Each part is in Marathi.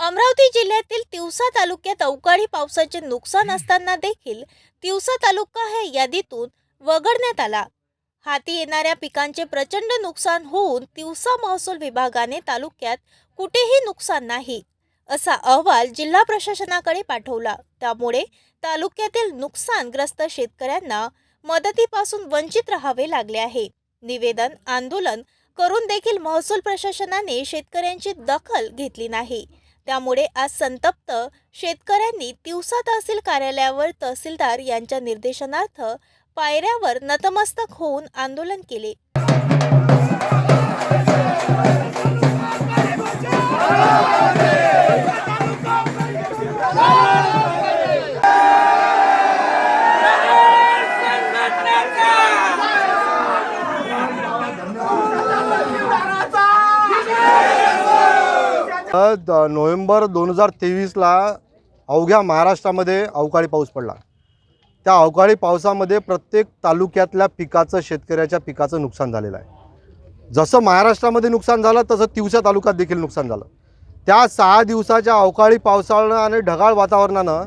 अमरावती जिल्ह्यातील तिवसा तालुक्यात अवकाळी पावसाचे नुकसान असताना देखील तिवसा तालुका हे यादीतून वगळण्यात आला. हाती येणाऱ्या पिकांचे प्रचंड नुकसान होऊन तिवसा महसूल विभागाने तालुक्यात कुठेही नुकसान नाही असा अहवाल जिल्हा प्रशासनाकडे पाठवला. त्यामुळे तालुक्यातील नुकसानग्रस्त शेतकऱ्यांना मदतीपासून वंचित राहावे लागले आहे. निवेदन आंदोलन करून देखील महसूल प्रशासनाने शेतकऱ्यांची दखल घेतली नाही. त्यामुळे आज संतप्त शेतकऱ्यांनी तिवसा तहसील कार्यालयावर तहसीलदार यांच्या निर्देशनार्थ पायऱ्यावर नतमस्तक होऊन आंदोलन केले. द- नोव्हेंबर दोन हजार तेवीसला अवघ्या महाराष्ट्रामध्ये अवकाळी पाऊस पडला. त्या अवकाळी पावसामध्ये प्रत्येक तालुक्यातल्या पिकाचं शेतकऱ्याच्या पिकाचं नुकसान झालेलं आहे. जसं महाराष्ट्रामध्ये नुकसान झालं तसं तिवसा तालुक्यात देखील नुकसान झालं. त्या सहा दिवसाच्या अवकाळी पावसानं आणि ढगाळ वातावरणानं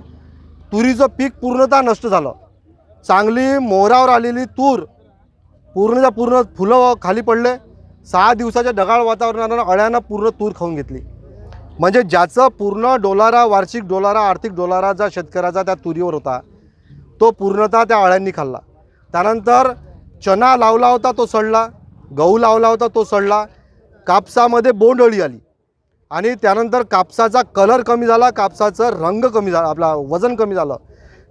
तुरीचं पीक पूर्णतः नष्ट झालं. चांगली मोहरावर आलेली तूर पूर्णच्या पूर्ण फुलं खाली पडले. सहा दिवसाच्या ढगाळ वातावरणानं अळ्यानं पूर्ण तूर खाऊन घेतली. म्हणजे ज्याचं पूर्ण डोलारा वार्षिक डोलारा आर्थिक डोलाराचा शेतकऱ्याचा त्या तुरीवर होता तो पूर्णतः त्या अळ्यांनी खाल्ला. त्यानंतर चना लावला होता तो सडला. गहू लावला होता तो सडला. कापसामध्ये बोंडअळी आली. आणि त्यानंतर कापसाचा कलर कमी झाला कापसाचं रंग कमी झाला आपला वजन कमी झालं.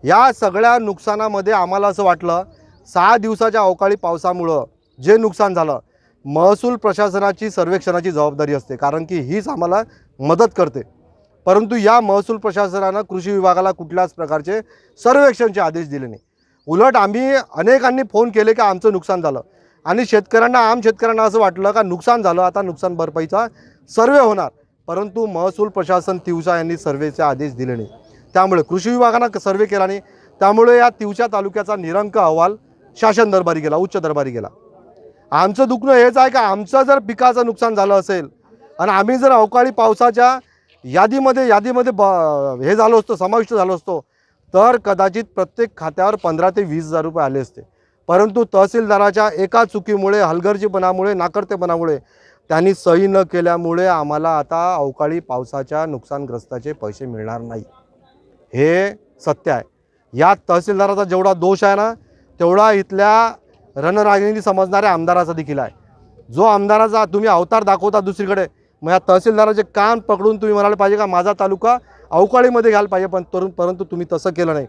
या सगळ्या नुकसानामध्ये आम्हाला असं वाटलं सहा दिवसाच्या अवकाळी पावसामुळं जे नुकसान झालं महसूल प्रशासनाची सर्वेक्षणाची जबाबदारी असते. कारण की हीच आम्हाला मदत करते. परंतु या महसूल प्रशासनानं कृषी विभागाला कुठल्याच प्रकारचे सर्वेक्षणचे आदेश दिले नाही. उलट आम्ही अनेकांनी फोन केले की आमचं नुकसान झालं. आणि शेतकऱ्यांना आम शेतकऱ्यांना असं वाटलं का नुकसान झालं आता नुकसान भरपाईचा सर्वे होणार. परंतु महसूल प्रशासन तिवसा यांनी सर्वेचे आदेश दिले नाही. त्यामुळे कृषी विभागानं सर्वे केला नाही. त्यामुळे या तिवसा तालुक्याचा निरंक अहवाल शासन दरबारी गेला उच्च दरबारी गेला. आमचं दुखणं हेच आहे का आमचं जर पिकाचं नुकसान झालं असेल आणि आम्ही जर अवकाळी पावसाच्या यादीमध्ये यादीमध्ये ब हे झालो असतो समाविष्ट झालो असतो तर कदाचित प्रत्येक खात्यावर पंधरा ते वीस हजार रुपये आले असते. परंतु तहसीलदाराच्या एका चुकीमुळे हलगर्जीपणामुळे नाकर्तेपणामुळे त्यांनी सही न केल्यामुळे आम्हाला आता अवकाळी पावसाच्या नुकसानग्रस्ताचे पैसे मिळणार नाही. हे सत्य आहे. या तहसीलदाराचा जेवढा दोष आहे ना तेवढा इथल्या रणरागिणी समजणाऱ्या आमदाराचा देखील आहे. जो आमदाराचा तुम्ही अवतार दाखवता दुसरीकडे मग या तहसीलदाराचे कान पकडून तुम्ही म्हणाले पाहिजे का माझा तालुका अवकाळीमध्ये घ्यायला पाहिजे पण तरुण परंतु तुम्ही तसं केलं नाही.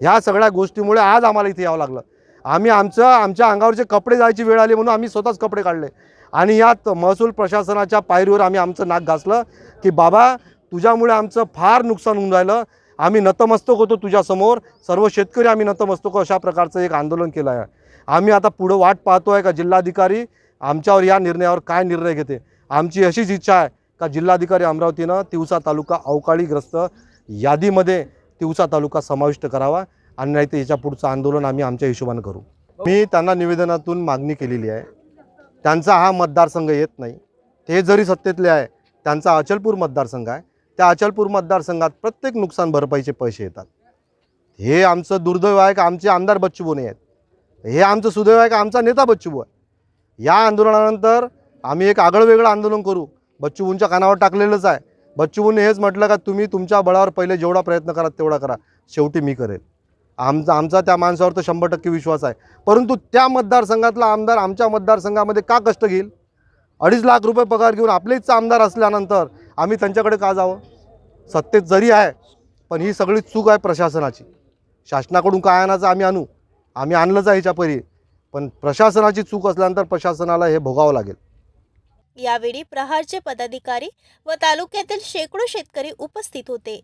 ह्या सगळ्या गोष्टीमुळे आज आम्हाला इथे यावं लागलं. आम्ही आमचं आमच्या अंगावरचे कपडे जायची वेळ आली म्हणून आम्ही स्वतःच कपडे काढले. आणि यात महसूल प्रशासनाच्या पायरीवर आम्ही आमचं नाक घासलं की बाबा तुझ्यामुळे आमचं फार नुकसान होऊन राहिलं. आम्ही नतमस्तक होतो तुझ्यासमोर. सर्व शेतकरी आम्ही नतमस्तक अशा प्रकारचं एक आंदोलन केलं आहे. आम्ही आता पुढं वाट पाहतो आहे का जिल्हाधिकारी आमच्यावर या निर्णयावर काय निर्णय घेते. आमची अशीच इच्छा आहे का जिल्हाधिकारी अमरावतीनं तिवसा तालुका अवकाळीग्रस्त यादीमध्ये तिवसा तालुका समाविष्ट करावा आणि नाही तर याच्या पुढचं आंदोलन आम्ही आमच्या हिशोबानं करू. मी त्यांना निवेदनातून मागणी केलेली आहे. त्यांचा हा मतदारसंघ येत नाही. ते जरी सत्तेतले आहे त्यांचा अचलपूर मतदारसंघ आहे. त्या अचलपूर मतदारसंघात प्रत्येक नुकसान भरपाईचे पैसे येतात. हे आमचं दुर्दैव आहे का आमचे आमदार बच्चूभाऊ नाही आहेत? हे आमचं सुदैव आहे का आमचा नेता बच्चूबू आहे या आंदोलनानंतर आम्ही एक आगळं वेगळं आंदोलन करू. बच्चूबूंच्या कानावर टाकलेलंच आहे. बच्चूबूंनी हेच म्हटलं का तुम्ही तुमच्या बळावर पहिले जेवढा प्रयत्न करा तेवढा करा. शेवटी मी करेल. आमचा आमचा त्या माणसावर तर शंभर टक्के विश्वास आहे. परंतु त्या मतदारसंघातला आमदार आमच्या मतदारसंघामध्ये का कष्ट घेईल? अडीच लाख रुपये पगार घेऊन आपलेच आमदार असल्यानंतर आम्ही त्यांच्याकडे का जावं? सत्तेत जरी आहे पण ही सगळी चूक आहे प्रशासनाची. शासनाकडून काय आणायचं आम्ही आणू. आम्ही आणलंच आहे ह्याच्या परी पण प्रशासनाची चूक असल्यानंतर प्रशासनाला हे भोगावं लागेल. यावेळी प्रहारचे पदाधिकारी व तालुक्यातील शेकडो शेतकरी उपस्थित होते.